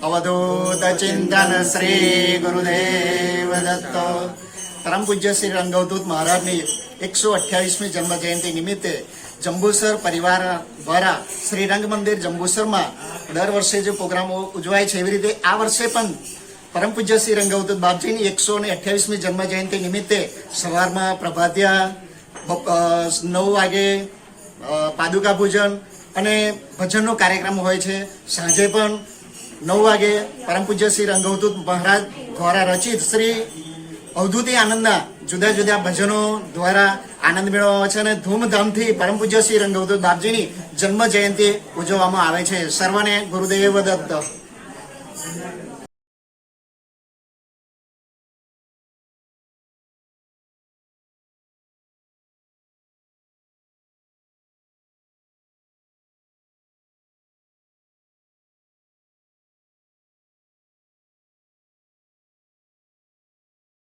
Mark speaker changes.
Speaker 1: અવધૂત ચિંતન શ્રી ગુરુદેવ દત્ત પરમ પૂજ્ય શ્રી રંગવદૂત મહારાજની એકસો અઠ્યાવીસમી જન્મ જયંતિ નિમિત્તે જંબુસર પરિવાર દ્વારા શ્રી રંગ મંદિર જંબુસરમાં દર વર્ષે જે પ્રોગ્રામો ઉજવાય છે એવી રીતે આ વર્ષે પણ પરમ પૂજ્ય શ્રી રંગવદૂત બાપજીની એકસો ને અઠ્યાવીસમી જન્મ જયંતિ નિમિત્તે સવારમાં પ્રભાધ્યા બપ- નવ વાગે પાદુકા પૂજન અને ભજનનો કાર્યક્રમ હોય છે. સાંજે પણ નવ વાગે પરમ પૂજ્ય શ્રી રંગવદૂત મહારાજ દ્વારા રચિત શ્રી અવધૂતિ આનંદના જુદા જુદા ભજનો દ્વારા આનંદ મેળવવામાં આવે છે અને ધૂમધામથી પરમ પૂજ્ય શ્રી રંગવદૂત બાપજીની જન્મ જયંતિ ઉજવવામાં આવે છે. સર્વને ગુરુદેવ દત્ત.